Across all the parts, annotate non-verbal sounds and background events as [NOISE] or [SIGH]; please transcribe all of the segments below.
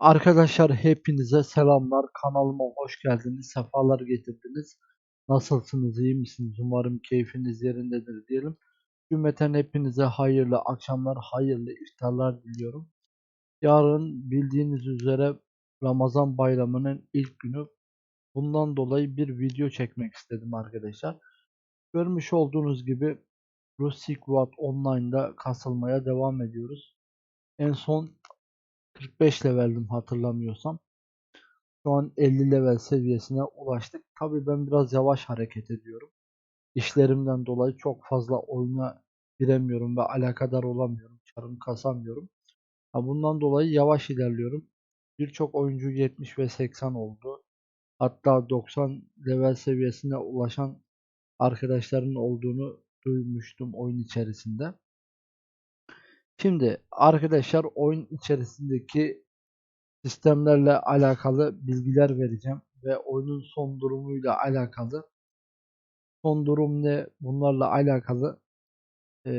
Arkadaşlar hepinize selamlar. Kanalıma hoş geldiniz. Sefalar getirdiniz. Nasılsınız? iyi misiniz? Umarım keyfiniz yerindedir diyelim. Cümleten hepinize hayırlı akşamlar, hayırlı iftarlar diliyorum. Yarın bildiğiniz üzere Ramazan bayramının ilk günü. Bundan dolayı bir video çekmek istedim arkadaşlar. Görmüş olduğunuz gibi Rus Silk Road Online'da kasılmaya devam ediyoruz. En son 45 leveldim hatırlamıyorsam. Şu an 50 level seviyesine ulaştık. Tabii ben biraz yavaş hareket ediyorum. İşlerimden dolayı çok fazla oyuna giremiyorum ve alakadar olamıyorum. Çarım kasamıyorum. Ha bundan dolayı yavaş ilerliyorum. Birçok oyuncu 70 ve 80 oldu. Hatta 90 level seviyesine ulaşan arkadaşların olduğunu duymuştum oyun içerisinde. Şimdi arkadaşlar oyun içerisindeki sistemlerle alakalı bilgiler vereceğim ve oyunun son durumuyla alakalı son durum ne bunlarla alakalı e,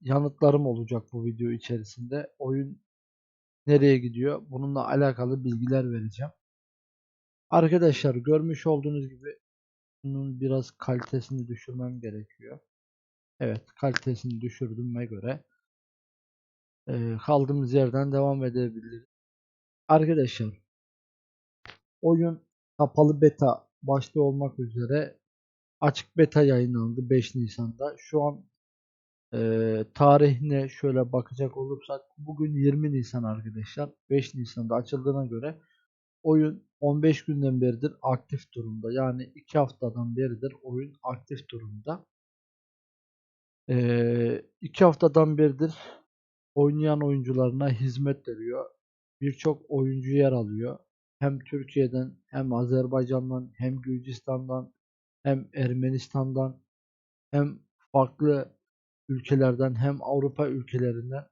yanıtlarım olacak bu video içerisinde. Oyun nereye gidiyor bununla alakalı bilgiler vereceğim. Arkadaşlar görmüş olduğunuz gibi bunun biraz kalitesini düşürmem gerekiyor. Evet kalitesini düşürdüğüme göre e, kaldığımız yerden devam edebiliriz. Arkadaşlar oyun kapalı beta başta olmak üzere açık beta yayınlandı 5 Nisan'da. Şu an e, tarihine şöyle bakacak olursak bugün 20 Nisan arkadaşlar. 5 Nisan'da açıldığına göre oyun 15 günden beridir aktif durumda. Yani 2 haftadan beridir oyun aktif durumda. 2 haftadan beridir oynayan oyuncularına hizmet veriyor. Birçok oyuncu yer alıyor. Hem Türkiye'den hem Azerbaycan'dan hem Gürcistan'dan hem Ermenistan'dan hem farklı ülkelerden hem Avrupa ülkelerinden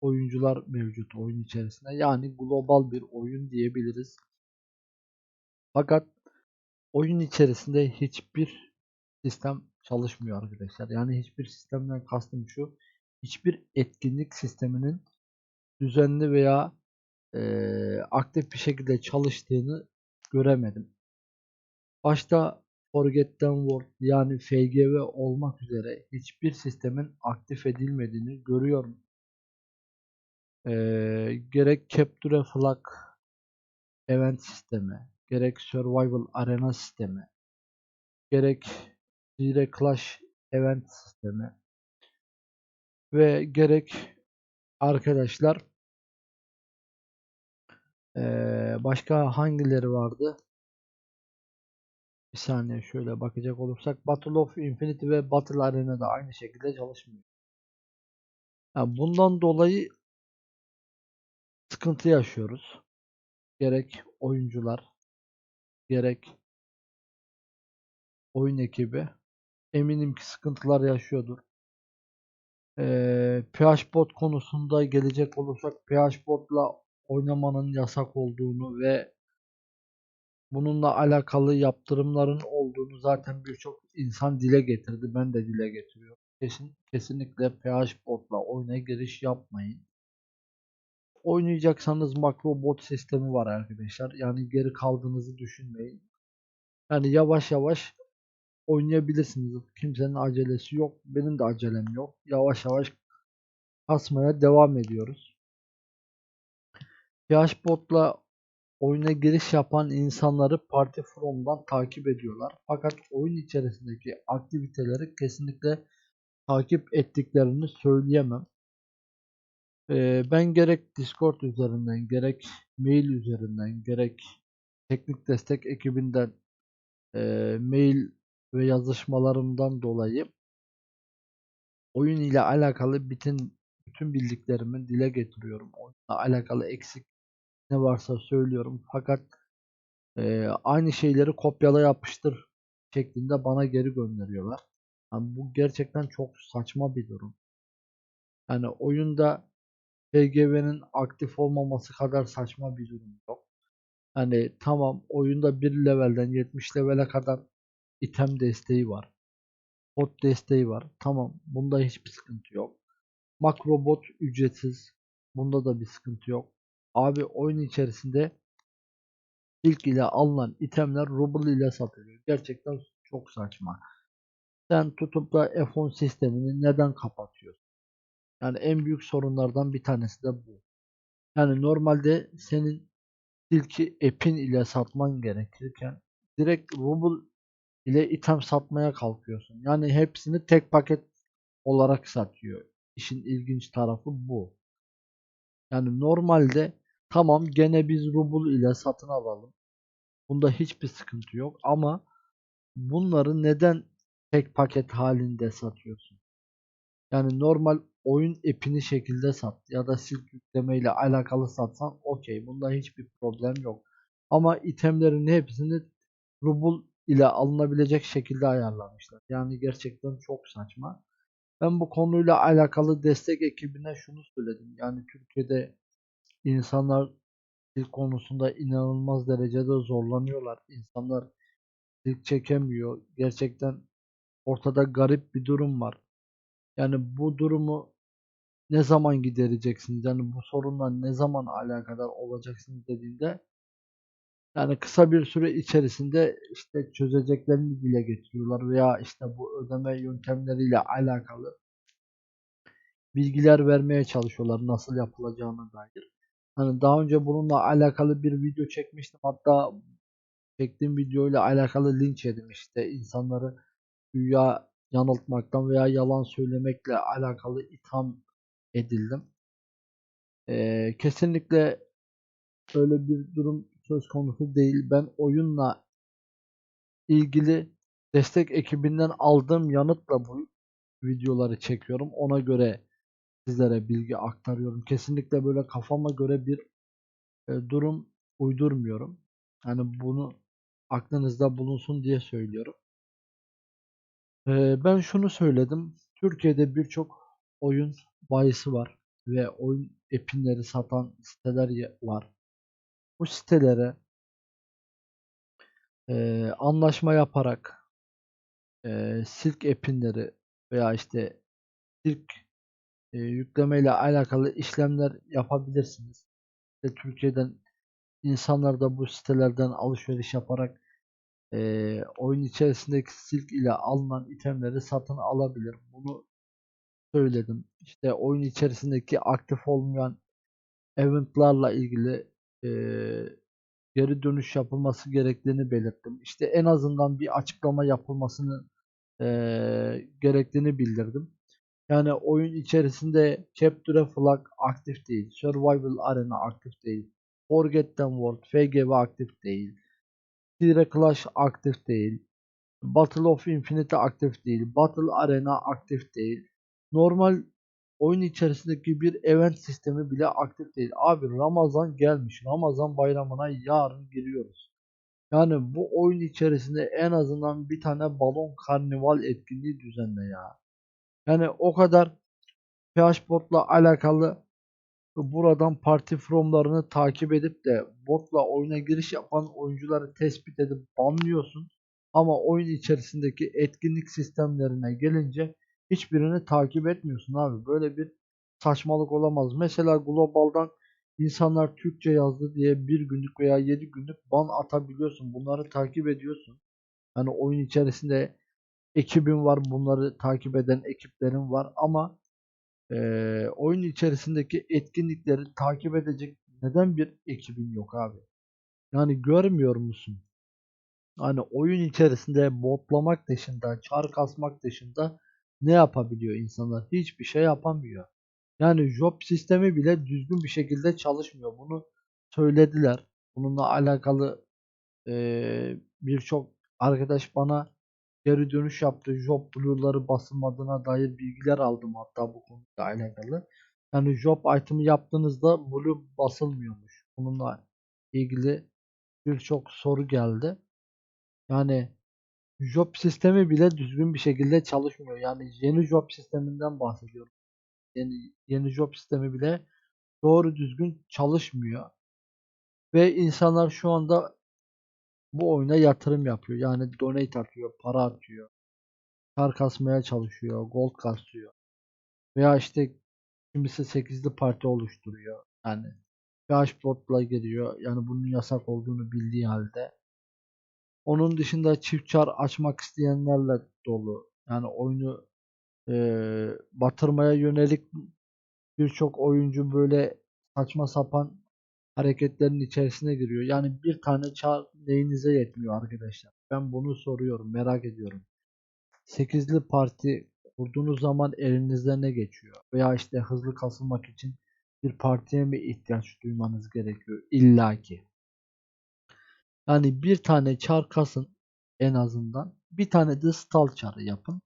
oyuncular mevcut oyun içerisinde. Yani global bir oyun diyebiliriz. Fakat oyun içerisinde hiçbir sistem çalışmıyor arkadaşlar. Yani hiçbir sistemden kastım şu. Hiçbir etkinlik sisteminin düzenli veya e, aktif bir şekilde çalıştığını göremedim. Başta Forgotten World yani FGV olmak üzere hiçbir sistemin aktif edilmediğini görüyorum. E, gerek Capture Flag event sistemi, gerek Survival Arena sistemi, gerek Zero Clash event sistemi ve gerek arkadaşlar başka hangileri vardı? Bir saniye şöyle bakacak olursak Battle of Infinity ve Battle Arena da aynı şekilde çalışmıyor. Yani bundan dolayı sıkıntı yaşıyoruz. Gerek oyuncular, gerek oyun ekibi eminim ki sıkıntılar yaşıyordur. Ee, PHBot konusunda gelecek olursak PHBot'la oynamanın yasak olduğunu ve bununla alakalı yaptırımların olduğunu zaten birçok insan dile getirdi. Ben de dile getiriyorum. Kesin, kesinlikle PH botla oyuna giriş yapmayın. Oynayacaksanız makro bot sistemi var arkadaşlar. Yani geri kaldığınızı düşünmeyin. Yani yavaş yavaş oynayabilirsiniz. Kimsenin acelesi yok. Benim de acelem yok. Yavaş yavaş kasmaya devam ediyoruz. Flashbot'la oyuna giriş yapan insanları Party From'dan takip ediyorlar. Fakat oyun içerisindeki aktiviteleri kesinlikle takip ettiklerini söyleyemem. Ee, ben gerek Discord üzerinden, gerek mail üzerinden, gerek teknik destek ekibinden e, mail ve yazışmalarımdan dolayı oyun ile alakalı bütün bütün bildiklerimi dile getiriyorum. Oyunla alakalı eksik ne varsa söylüyorum. Fakat e, aynı şeyleri kopyala yapıştır şeklinde bana geri gönderiyorlar. Yani bu gerçekten çok saçma bir durum. Yani oyunda PGV'nin aktif olmaması kadar saçma bir durum yok. Hani tamam oyunda bir levelden 70 levele kadar item desteği var. Bot desteği var. Tamam bunda hiçbir sıkıntı yok. Makro bot ücretsiz. Bunda da bir sıkıntı yok. Abi oyun içerisinde ilk ile alınan itemler ruble ile satılıyor. Gerçekten çok saçma. Sen tutup da F10 sistemini neden kapatıyorsun? Yani en büyük sorunlardan bir tanesi de bu. Yani normalde senin silki app'in ile satman gerekirken direkt ruble ile item satmaya kalkıyorsun. Yani hepsini tek paket olarak satıyor. İşin ilginç tarafı bu. Yani normalde tamam gene biz ruble ile satın alalım. Bunda hiçbir sıkıntı yok ama bunları neden tek paket halinde satıyorsun? Yani normal oyun app'ini şekilde sat ya da silk yükleme ile alakalı satsan okey. Bunda hiçbir problem yok. Ama itemlerin hepsini ruble ile alınabilecek şekilde ayarlamışlar. Yani gerçekten çok saçma. Ben bu konuyla alakalı destek ekibine şunu söyledim. Yani Türkiye'de insanlar dil konusunda inanılmaz derecede zorlanıyorlar. İnsanlar dil çekemiyor. Gerçekten ortada garip bir durum var. Yani bu durumu ne zaman gidereceksiniz? Yani bu sorunla ne zaman alakadar olacaksınız dediğinde yani kısa bir süre içerisinde işte çözeceklerini dile getiriyorlar veya işte bu ödeme yöntemleriyle alakalı bilgiler vermeye çalışıyorlar nasıl yapılacağına dair. Hani daha önce bununla alakalı bir video çekmiştim. Hatta çektiğim videoyla alakalı linç yedim işte insanları güya yanıltmaktan veya yalan söylemekle alakalı itham edildim. Ee, kesinlikle öyle bir durum söz konusu değil. Ben oyunla ilgili destek ekibinden aldığım yanıtla bu videoları çekiyorum. Ona göre sizlere bilgi aktarıyorum. Kesinlikle böyle kafama göre bir e, durum uydurmuyorum. Yani bunu aklınızda bulunsun diye söylüyorum. E, ben şunu söyledim. Türkiye'de birçok oyun bayisi var ve oyun epinleri satan siteler var. Bu sitelere e, anlaşma yaparak e, silk epinleri veya işte silk e, yükleme ile alakalı işlemler yapabilirsiniz. İşte Türkiye'den insanlar da bu sitelerden alışveriş yaparak e, oyun içerisindeki silk ile alınan itemleri satın alabilir. Bunu söyledim. İşte oyun içerisindeki aktif olmayan eventlarla ilgili e, geri dönüş yapılması gerektiğini belirttim. İşte en azından bir açıklama yapılmasını e, gerektiğini bildirdim. Yani oyun içerisinde Capture Flag aktif değil. Survival Arena aktif değil. Forgotten World, FGV aktif değil. Tire Clash aktif değil. Battle of Infinity aktif değil. Battle Arena aktif değil. Normal oyun içerisindeki bir event sistemi bile aktif değil. Abi Ramazan gelmiş. Ramazan bayramına yarın giriyoruz. Yani bu oyun içerisinde en azından bir tane balon karnival etkinliği düzenle ya. Yani o kadar PHBot'la alakalı buradan parti fromlarını takip edip de botla oyuna giriş yapan oyuncuları tespit edip banlıyorsun. Ama oyun içerisindeki etkinlik sistemlerine gelince hiçbirini takip etmiyorsun abi. Böyle bir saçmalık olamaz. Mesela globaldan insanlar Türkçe yazdı diye bir günlük veya 7 günlük ban atabiliyorsun. Bunları takip ediyorsun. Yani oyun içerisinde ekibin var. Bunları takip eden ekiplerin var. Ama e, oyun içerisindeki etkinlikleri takip edecek neden bir ekibin yok abi? Yani görmüyor musun? Hani oyun içerisinde botlamak dışında, çar kasmak dışında ne yapabiliyor insanlar? Hiçbir şey yapamıyor. Yani job sistemi bile düzgün bir şekilde çalışmıyor. Bunu söylediler. Bununla alakalı e, birçok arkadaş bana geri dönüş yaptı. Job Blue'ları basılmadığına dair bilgiler aldım hatta bu konuyla alakalı. Yani job item'ı yaptığınızda Blue basılmıyormuş. Bununla ilgili birçok soru geldi. Yani job sistemi bile düzgün bir şekilde çalışmıyor. Yani yeni job sisteminden bahsediyorum. Yeni, yeni job sistemi bile doğru düzgün çalışmıyor. Ve insanlar şu anda bu oyuna yatırım yapıyor. Yani donate atıyor, para atıyor. Kar kasmaya çalışıyor, gold kasıyor. Veya işte kimisi 8'li parti oluşturuyor. Yani PHP'la giriyor. Yani bunun yasak olduğunu bildiği halde. Onun dışında çift çar açmak isteyenlerle dolu. Yani oyunu eee, batırmaya yönelik birçok oyuncu böyle saçma sapan hareketlerin içerisine giriyor. Yani bir tane çar neyinize yetmiyor arkadaşlar. Ben bunu soruyorum, merak ediyorum. Sekizli parti kurduğunuz zaman elinizde ne geçiyor? Veya işte hızlı kasılmak için bir partiye mi ihtiyaç duymanız gerekiyor? İlla ki. Yani bir tane çar kasın en azından. Bir tane de stal çarı yapın.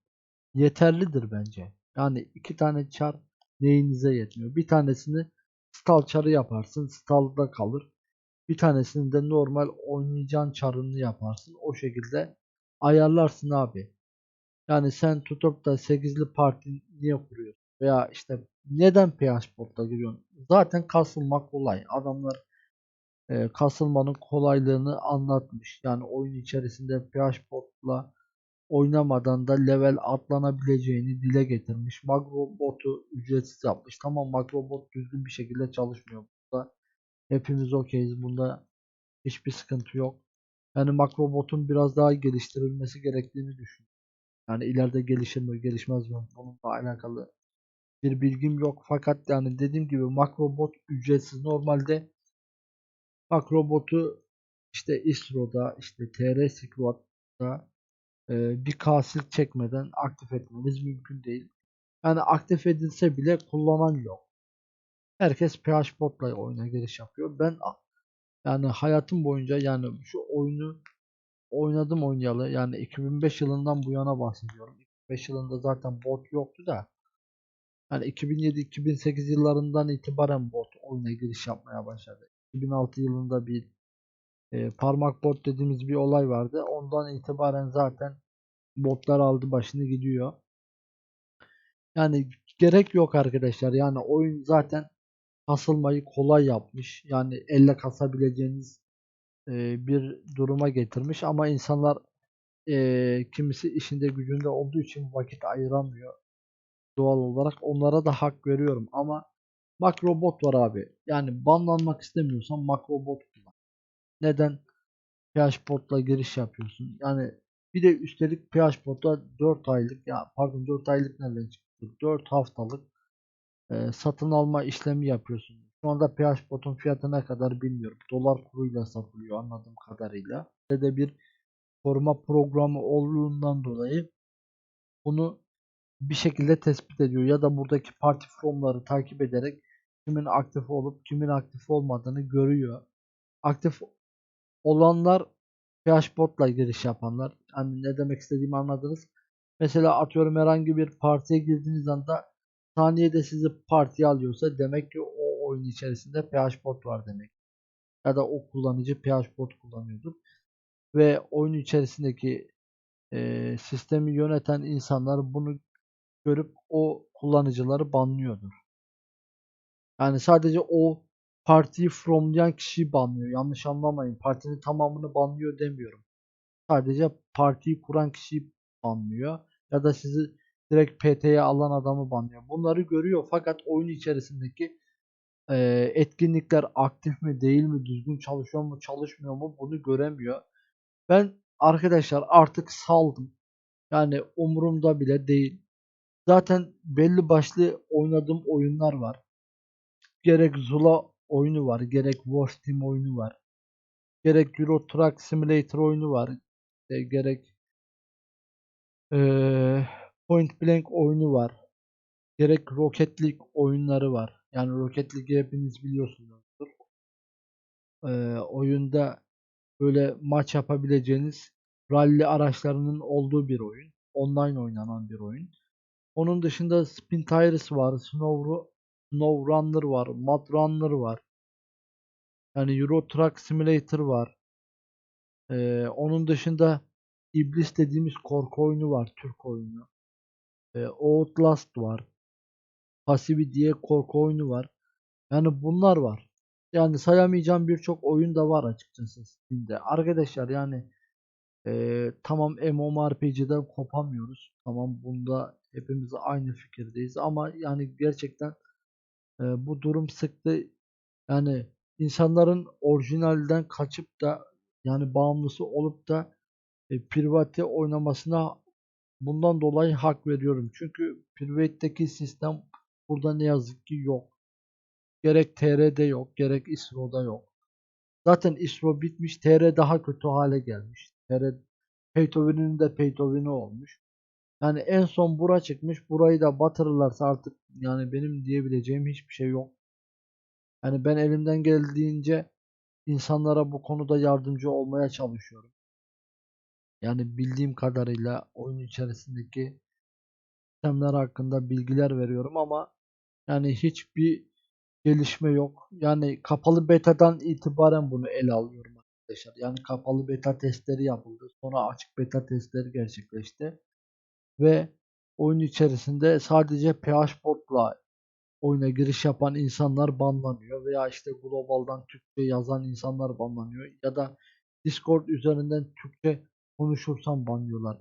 Yeterlidir bence. Yani iki tane çar neyinize yetmiyor. Bir tanesini stal çarı yaparsın. Stalda kalır. Bir tanesini de normal oynayacağın çarını yaparsın. O şekilde ayarlarsın abi. Yani sen tutup da 8'li parti niye kuruyorsun? Veya işte neden PH botla giriyorsun? Zaten kasılmak kolay. Adamlar e, kasılmanın kolaylığını anlatmış. Yani oyun içerisinde PH botla oynamadan da level atlanabileceğini dile getirmiş. Makro botu ücretsiz yapmış. Tamam makro bot düzgün bir şekilde çalışmıyor. Burada hepimiz okeyiz. Bunda hiçbir sıkıntı yok. Yani makro botun biraz daha geliştirilmesi gerektiğini düşünüyorum. Yani ileride gelişir mi gelişmez mi bununla alakalı bir bilgim yok. Fakat yani dediğim gibi makro bot ücretsiz. Normalde makro botu işte ISRO'da işte TR Squad'da e, bir kasil çekmeden aktif etmeniz mümkün değil. Yani aktif edilse bile kullanan yok. Herkes PH botla oyuna giriş yapıyor. Ben yani hayatım boyunca yani şu oyunu oynadım oynayalı. Yani 2005 yılından bu yana bahsediyorum. 2005 yılında zaten bot yoktu da. Yani 2007-2008 yıllarından itibaren bot oyuna giriş yapmaya başladı. 2006 yılında bir e, parmak bot dediğimiz bir olay vardı. Ondan itibaren zaten botlar aldı başını gidiyor. Yani gerek yok arkadaşlar. Yani oyun zaten kasılmayı kolay yapmış. Yani elle kasabileceğiniz e, bir duruma getirmiş ama insanlar e, kimisi işinde gücünde olduğu için vakit ayıramıyor. Doğal olarak onlara da hak veriyorum ama makro bot var abi. Yani banlanmak istemiyorsan makro bot kullan. Neden? PHBot'la giriş yapıyorsun. Yani bir de üstelik PHBot'ta 4 aylık ya pardon 4 aylık nereden çıktı? 4 haftalık e, satın alma işlemi yapıyorsun. Şu anda PHBot'un fiyatı ne kadar bilmiyorum. Dolar kuruyla satılıyor anladığım kadarıyla. Ve de bir koruma programı olduğundan dolayı bunu bir şekilde tespit ediyor ya da buradaki parti formları takip ederek kimin aktif olup kimin aktif olmadığını görüyor. Aktif olanlar PHBot'la giriş yapanlar. Hani ne demek istediğimi anladınız. Mesela atıyorum herhangi bir partiye girdiğiniz anda saniyede sizi partiye alıyorsa demek ki o oyun içerisinde PHBot var demek. Ya da o kullanıcı PHBot kullanıyordur. Ve oyun içerisindeki e, sistemi yöneten insanlar bunu görüp o kullanıcıları banlıyordur. Yani sadece o partiyi fromlayan kişiyi banlıyor. Yanlış anlamayın. Partinin tamamını banlıyor demiyorum. Sadece partiyi kuran kişiyi banlıyor. Ya da sizi direkt PT'ye alan adamı banlıyor. Bunları görüyor fakat oyun içerisindeki e, etkinlikler aktif mi değil mi, düzgün çalışıyor mu, çalışmıyor mu bunu göremiyor. Ben arkadaşlar artık saldım. Yani umurumda bile değil. Zaten belli başlı oynadığım oyunlar var. Gerek Zula oyunu var, gerek War Team oyunu var. Gerek Euro Truck Simulator oyunu var. E, gerek e, Point Blank oyunu var. Gerek Rocket League oyunları var. Yani Rocket League'i hepiniz biliyorsunuzdur. E, oyunda böyle maç yapabileceğiniz rally araçlarının olduğu bir oyun. Online oynanan bir oyun. Onun dışında Spin Tires var, Snow, Snow Runner var, Mud Runner var. Yani Euro Truck Simulator var. Ee, onun dışında İblis dediğimiz korku oyunu var, Türk oyunu. Ee, Outlast var. Pasivi diye korku oyunu var. Yani bunlar var. Yani sayamayacağım birçok oyun da var açıkçası Steam'de. Arkadaşlar yani e, tamam MMORPG'den kopamıyoruz. Tamam bunda hepimiz aynı fikirdeyiz ama yani gerçekten e, bu durum sıktı. Yani insanların orijinalden kaçıp da yani bağımlısı olup da e, private oynamasına bundan dolayı hak veriyorum. Çünkü private'deki sistem burada ne yazık ki yok. Gerek TR'de yok, gerek ISRO'da yok. Zaten ISRO bitmiş, TR daha kötü hale gelmiş. TR pay to win'in de pay to win'i olmuş. Yani en son bura çıkmış. Burayı da batırırlarsa artık yani benim diyebileceğim hiçbir şey yok. Yani ben elimden geldiğince insanlara bu konuda yardımcı olmaya çalışıyorum. Yani bildiğim kadarıyla oyun içerisindeki sistemler hakkında bilgiler veriyorum ama yani hiçbir gelişme yok. Yani kapalı betadan itibaren bunu ele alıyorum arkadaşlar. Yani kapalı beta testleri yapıldı. Sonra açık beta testleri gerçekleşti. Ve oyun içerisinde sadece PHPort'la oyuna giriş yapan insanlar banlanıyor veya işte globaldan Türkçe yazan insanlar banlanıyor ya da Discord üzerinden Türkçe konuşursan banlıyorlar.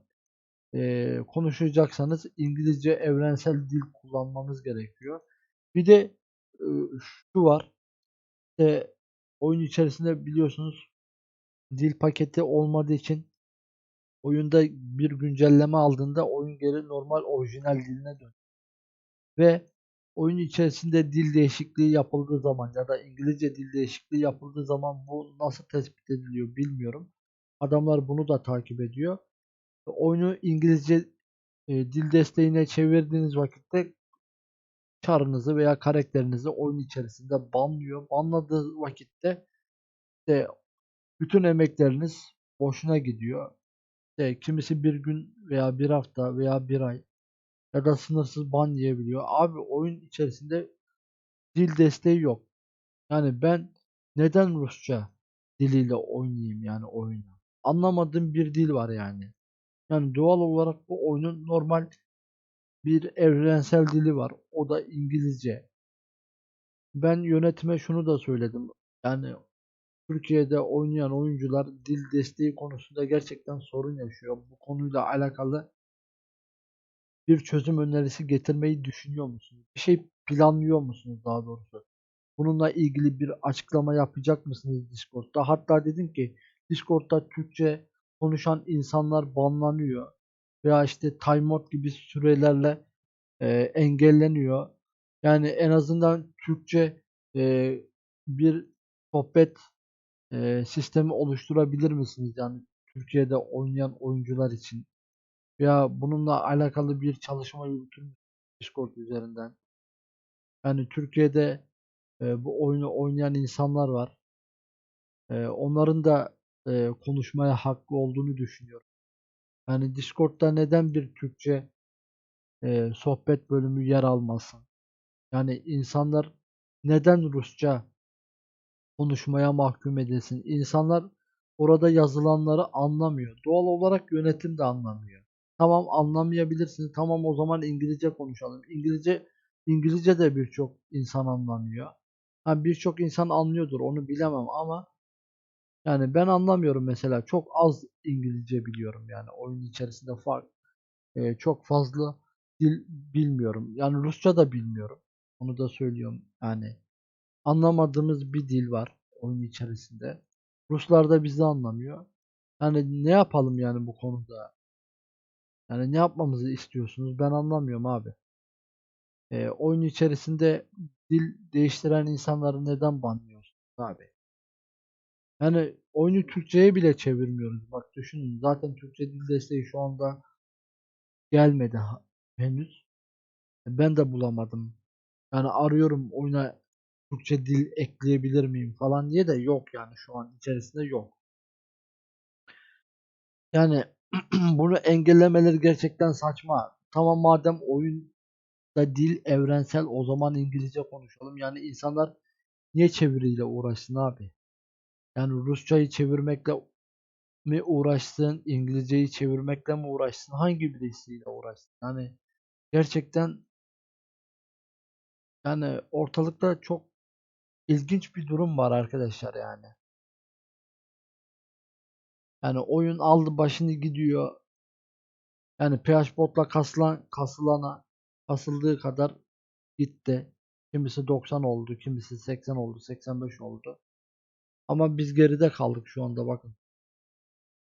Ee, konuşacaksanız İngilizce evrensel dil kullanmanız gerekiyor. Bir de e, şu var. İşte oyun içerisinde biliyorsunuz dil paketi olmadığı için oyunda bir güncelleme aldığında oyun geri normal orijinal diline dönüyor. Ve oyun içerisinde dil değişikliği yapıldığı zaman ya da İngilizce dil değişikliği yapıldığı zaman bu nasıl tespit ediliyor bilmiyorum. Adamlar bunu da takip ediyor. Oyunu İngilizce e, dil desteğine çevirdiğiniz vakitte çarınızı veya karakterinizi oyun içerisinde banlıyor. Banladığı vakitte de bütün emekleriniz boşuna gidiyor. İşte kimisi bir gün veya bir hafta veya bir ay ya da sınırsız ban yiyebiliyor. Abi oyun içerisinde dil desteği yok. Yani ben neden Rusça diliyle oynayayım yani oyunu? Anlamadığım bir dil var yani. Yani doğal olarak bu oyunun normal bir evrensel dili var. O da İngilizce. Ben yönetime şunu da söyledim. Yani Türkiye'de oynayan oyuncular dil desteği konusunda gerçekten sorun yaşıyor. Bu konuyla alakalı bir çözüm önerisi getirmeyi düşünüyor musunuz? Bir şey planlıyor musunuz daha doğrusu? Bununla ilgili bir açıklama yapacak mısınız Discord'da? Hatta dedim ki Discord'da Türkçe konuşan insanlar banlanıyor. Veya işte timeout gibi sürelerle e, engelleniyor. Yani en azından Türkçe e, bir sohbet e, sistemi oluşturabilir misiniz? Yani Türkiye'de oynayan oyuncular için veya bununla alakalı bir çalışma yürütür Discord üzerinden? Yani Türkiye'de e, bu oyunu oynayan insanlar var. E, onların da e, konuşmaya hakkı olduğunu düşünüyorum. Yani Discord'da neden bir Türkçe e, sohbet bölümü yer almasın? Yani insanlar neden Rusça konuşmaya mahkum edilsin? İnsanlar orada yazılanları anlamıyor. Doğal olarak yönetim de anlamıyor. Tamam anlamayabilirsiniz. Tamam o zaman İngilizce konuşalım. İngilizce İngilizce de birçok insan anlamıyor. Ha birçok insan anlıyordur onu bilemem ama yani ben anlamıyorum mesela. Çok az İngilizce biliyorum yani oyun içerisinde fark e, çok fazla dil bilmiyorum. Yani Rusça da bilmiyorum. Onu da söylüyorum. Yani anlamadığımız bir dil var oyun içerisinde. Ruslar da bizi anlamıyor. Yani ne yapalım yani bu konuda? Yani ne yapmamızı istiyorsunuz? Ben anlamıyorum abi. E, oyun içerisinde dil değiştiren insanları neden banlıyorsunuz abi? Yani oyunu Türkçe'ye bile çevirmiyoruz. Bak düşünün zaten Türkçe dil desteği şu anda gelmedi henüz. Ben de bulamadım. Yani arıyorum oyuna Türkçe dil ekleyebilir miyim falan diye de yok yani şu an içerisinde yok. Yani [CLEARS THROAT] bunu engellemeleri gerçekten saçma. Tamam madem oyun da dil evrensel o zaman İngilizce konuşalım. Yani insanlar niye çeviriyle uğraşsın abi? Yani Rusçayı çevirmekle mi uğraşsın, İngilizceyi çevirmekle mi uğraşsın, hangi birisiyle uğraşsın? Yani gerçekten yani ortalıkta çok ilginç bir durum var arkadaşlar yani. Yani oyun aldı başını gidiyor. Yani PH botla kasılan, kasılana kasıldığı kadar gitti. Kimisi 90 oldu, kimisi 80 oldu, 85 oldu. Ama biz geride kaldık şu anda bakın.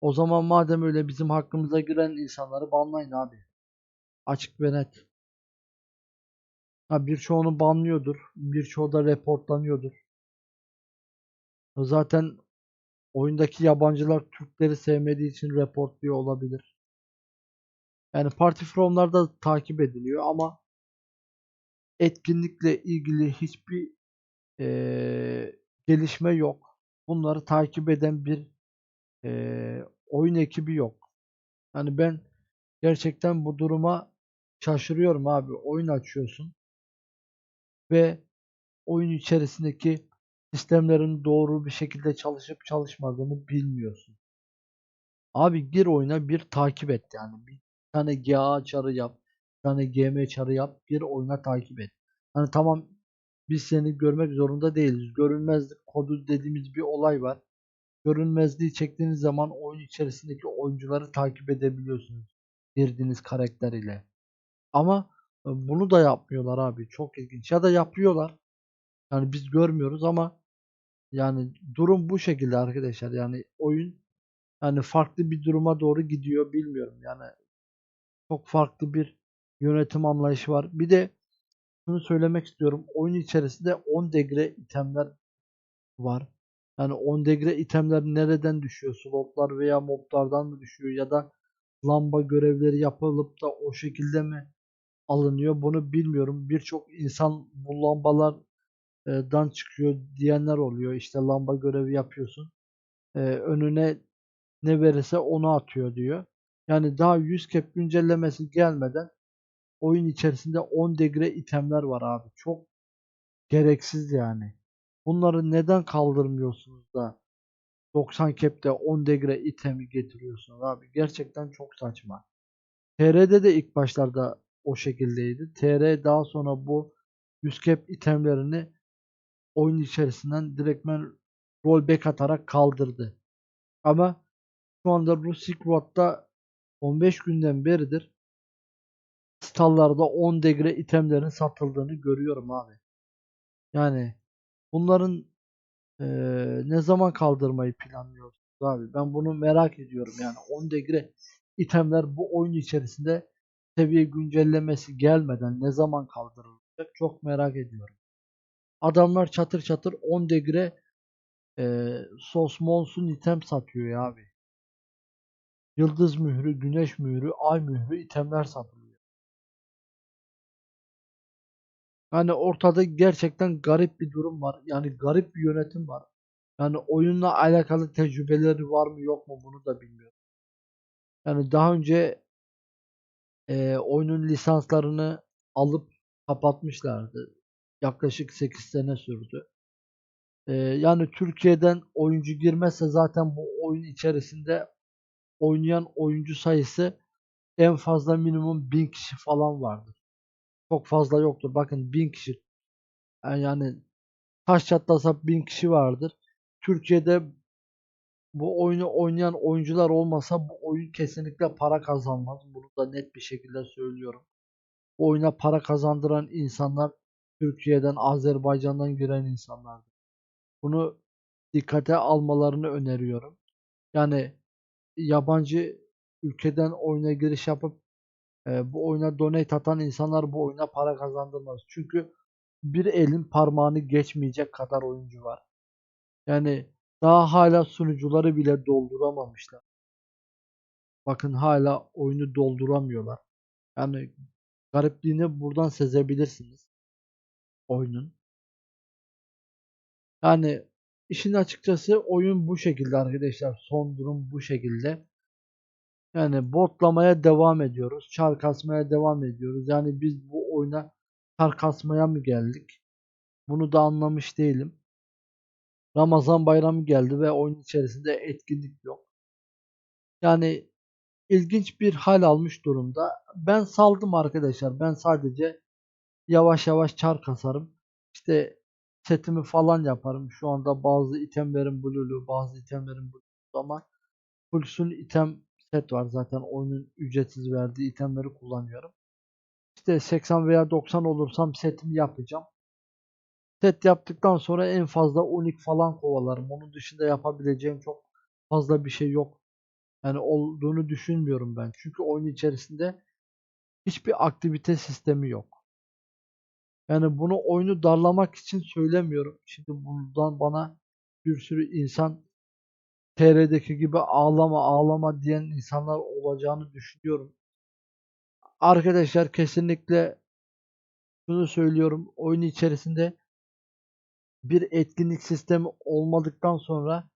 O zaman madem öyle bizim hakkımıza giren insanları banlayın abi. Açık ve net. Ha birçoğunu banlıyordur. Birçoğu da reportlanıyordur. Zaten oyundaki yabancılar Türkleri sevmediği için reportluyor olabilir. Yani parti forumlar da takip ediliyor ama etkinlikle ilgili hiçbir eee, gelişme yok. Bunları takip eden bir eee, oyun ekibi yok. Yani ben gerçekten bu duruma şaşırıyorum abi. Oyun açıyorsun ve oyun içerisindeki sistemlerin doğru bir şekilde çalışıp çalışmadığını bilmiyorsun. Abi gir oyuna bir takip et yani. Bir tane GA çarı yap. Bir tane GM çarı yap. Gir oyuna takip et. Hani tamam biz seni görmek zorunda değiliz. Görünmezlik kodu dediğimiz bir olay var. Görünmezliği çektiğiniz zaman oyun içerisindeki oyuncuları takip edebiliyorsunuz. Girdiğiniz karakter ile. Ama bunu da yapmıyorlar abi. Çok ilginç. Ya da yapıyorlar. Yani biz görmüyoruz ama yani durum bu şekilde arkadaşlar. Yani oyun yani farklı bir duruma doğru gidiyor bilmiyorum. Yani çok farklı bir yönetim anlayışı var. Bir de şunu söylemek istiyorum. Oyun içerisinde 10 degre itemler var. Yani 10 degre itemler nereden düşüyor? Slotlar veya moblardan mı düşüyor? Ya da lamba görevleri yapılıp da o şekilde mi alınıyor? Bunu bilmiyorum. Birçok insan bu lambalardan çıkıyor diyenler oluyor. İşte lamba görevi yapıyorsun. Ee, önüne ne verirse onu atıyor diyor. Yani daha 100 cap güncellemesi gelmeden oyun içerisinde 10 degre itemler var abi. Çok gereksiz yani. Bunları neden kaldırmıyorsunuz da 90 cap'te 10 degre itemi getiriyorsunuz abi. Gerçekten çok saçma. TR'de de ilk başlarda o şekildeydi. TR daha sonra bu 100 cap itemlerini oyun içerisinden direktmen rollback atarak kaldırdı. Ama şu anda Rus Silk Road'da 15 günden beridir stallarda 10 degre itemlerin satıldığını görüyorum abi. Yani bunların eee, ne zaman kaldırmayı planlıyorsunuz abi? Ben bunu merak ediyorum yani 10 degre itemler bu oyun içerisinde seviye güncellemesi gelmeden ne zaman kaldırılacak çok merak ediyorum. Adamlar çatır çatır 10 degre eee sos monsun item satıyor ya abi. Yıldız mührü, güneş mührü, ay mührü itemler satılıyor. Yani ortada gerçekten garip bir durum var. Yani garip bir yönetim var. Yani oyunla alakalı tecrübeleri var mı yok mu bunu da bilmiyorum. Yani daha önce e, oyunun lisanslarını alıp kapatmışlardı. Yaklaşık 8 sene sürdü. E, yani Türkiye'den oyuncu girmezse zaten bu oyun içerisinde oynayan oyuncu sayısı en fazla minimum 1000 kişi falan vardır. Çok fazla yoktur. Bakın 1000 kişi yani taş çatlasa 1000 kişi vardır. Türkiye'de bu oyunu oynayan oyuncular olmasa bu oyun kesinlikle para kazanmaz. Bunu da net bir şekilde söylüyorum. Bu oyuna para kazandıran insanlar Türkiye'den, Azerbaycan'dan giren insanlardır. Bunu dikkate almalarını öneriyorum. Yani yabancı ülkeden oyuna giriş yapıp e, bu oyuna donate atan insanlar bu oyuna para kazandırmaz. Çünkü bir elin parmağını geçmeyecek kadar oyuncu var. Yani daha hala sunucuları bile dolduramamışlar. Bakın hala oyunu dolduramıyorlar. Yani garipliğini buradan sezebilirsiniz. Oyunun. Yani işin açıkçası oyun bu şekilde arkadaşlar. Son durum bu şekilde. Yani botlamaya devam ediyoruz. Çar kasmaya devam ediyoruz. Yani biz bu oyuna çar kasmaya mı geldik? Bunu da anlamış değilim. Ramazan bayramı geldi ve oyun içerisinde etkinlik yok. Yani ilginç bir hal almış durumda. Ben saldım arkadaşlar. Ben sadece yavaş yavaş çar kasarım. İşte setimi falan yaparım. Şu anda bazı itemlerin blue'lu, bazı itemlerin blue'lu ama full item set var zaten oyunun ücretsiz verdiği itemleri kullanıyorum. İşte 80 veya 90 olursam setimi yapacağım. Set yaptıktan sonra en fazla unik falan kovalarım. Onun dışında yapabileceğim çok fazla bir şey yok. Yani olduğunu düşünmüyorum ben. Çünkü oyun içerisinde hiçbir aktivite sistemi yok. Yani bunu oyunu darlamak için söylemiyorum. Şimdi bundan bana bir sürü insan TR'deki gibi ağlama ağlama diyen insanlar olacağını düşünüyorum. Arkadaşlar kesinlikle şunu söylüyorum. Oyun içerisinde bir etkinlik sistemi olmadıktan sonra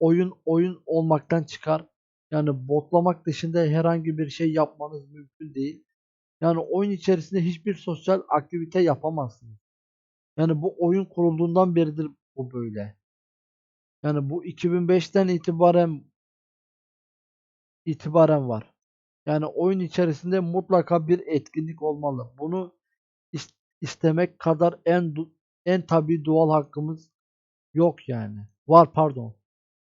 oyun oyun olmaktan çıkar. Yani botlamak dışında herhangi bir şey yapmanız mümkün değil. Yani oyun içerisinde hiçbir sosyal aktivite yapamazsınız. Yani bu oyun kurulduğundan beridir bu böyle. Yani bu 2005'ten itibaren itibaren var. Yani oyun içerisinde mutlaka bir etkinlik olmalı. Bunu is- istemek kadar en en tabii doğal hakkımız yok yani. Var pardon.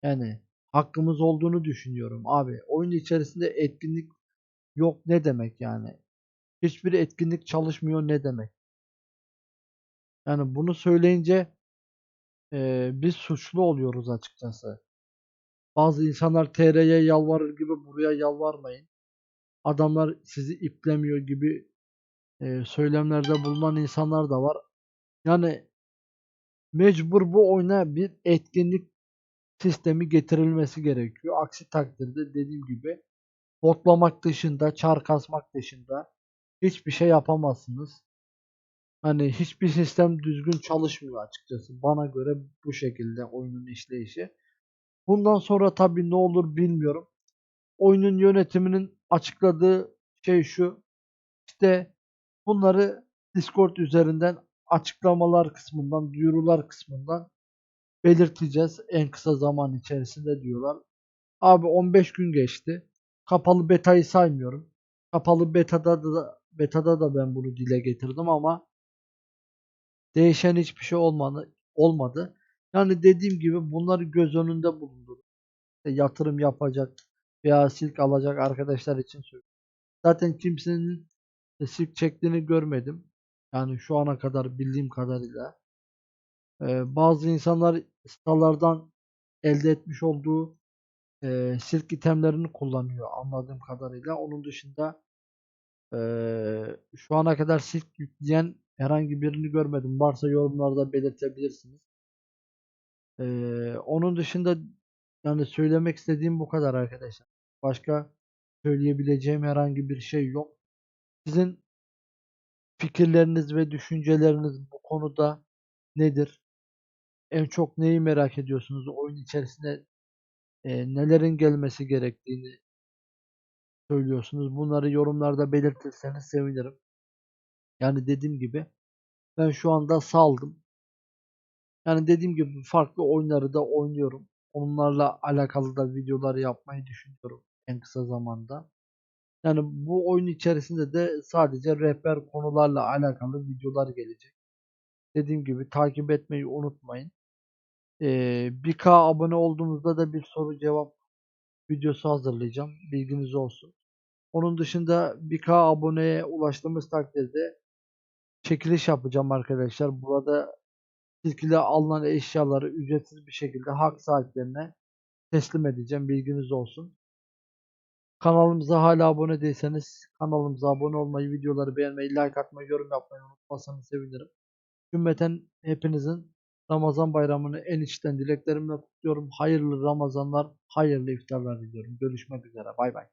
Yani hakkımız olduğunu düşünüyorum abi. Oyun içerisinde etkinlik yok ne demek yani? Hiçbir etkinlik çalışmıyor ne demek? Yani bunu söyleyince eee, biz suçlu oluyoruz açıkçası. Bazı insanlar TR'ye yalvarır gibi buraya yalvarmayın. Adamlar sizi iplemiyor gibi eee, söylemlerde bulunan insanlar da var. Yani mecbur bu oyuna bir etkinlik sistemi getirilmesi gerekiyor. Aksi takdirde dediğim gibi botlamak dışında, çar kasmak dışında hiçbir şey yapamazsınız. Hani hiçbir sistem düzgün çalışmıyor açıkçası. Bana göre bu şekilde oyunun işleyişi. Bundan sonra tabii ne olur bilmiyorum. Oyunun yönetiminin açıkladığı şey şu. İşte bunları Discord üzerinden açıklamalar kısmından, duyurular kısmından belirteceğiz en kısa zaman içerisinde diyorlar. Abi 15 gün geçti. Kapalı betayı saymıyorum. Kapalı betada da betada da ben bunu dile getirdim ama değişen hiçbir şey olmadı. olmadı. Yani dediğim gibi bunları göz önünde bulundurun. İşte yatırım yapacak veya silk alacak arkadaşlar için söylüyorum. Zaten kimsenin de silk çektiğini görmedim. Yani şu ana kadar bildiğim kadarıyla. Ee, bazı insanlar sitalardan elde etmiş olduğu e, silk itemlerini kullanıyor anladığım kadarıyla. Onun dışında e, şu ana kadar silk yükleyen herhangi birini görmedim. Varsa yorumlarda belirtebilirsiniz. E, onun dışında yani söylemek istediğim bu kadar arkadaşlar. Başka söyleyebileceğim herhangi bir şey yok. Sizin fikirleriniz ve düşünceleriniz bu konuda nedir? En çok neyi merak ediyorsunuz? Oyun içerisinde e, nelerin gelmesi gerektiğini söylüyorsunuz. Bunları yorumlarda belirtirseniz sevinirim. Yani dediğim gibi ben şu anda saldım. Yani dediğim gibi farklı oyunları da oynuyorum. Onlarla alakalı da videolar yapmayı düşünüyorum en kısa zamanda. Yani bu oyun içerisinde de sadece rehber konularla alakalı videolar gelecek. Dediğim gibi takip etmeyi unutmayın. Ee, 1K abone olduğunuzda da bir soru cevap videosu hazırlayacağım. Bilginiz olsun. Onun dışında 1K aboneye ulaştığımız takdirde çekiliş yapacağım arkadaşlar. Burada silkile alınan eşyaları ücretsiz bir şekilde hak sahiplerine teslim edeceğim. Bilginiz olsun. Kanalımıza hala abone değilseniz kanalımıza abone olmayı, videoları beğenmeyi, like atmayı, yorum yapmayı unutmazsanız sevinirim. Cümleten hepinizin Ramazan bayramını en içten dileklerimle kutluyorum. Hayırlı Ramazanlar, hayırlı iftarlar diliyorum. Görüşmek üzere. Bay bay.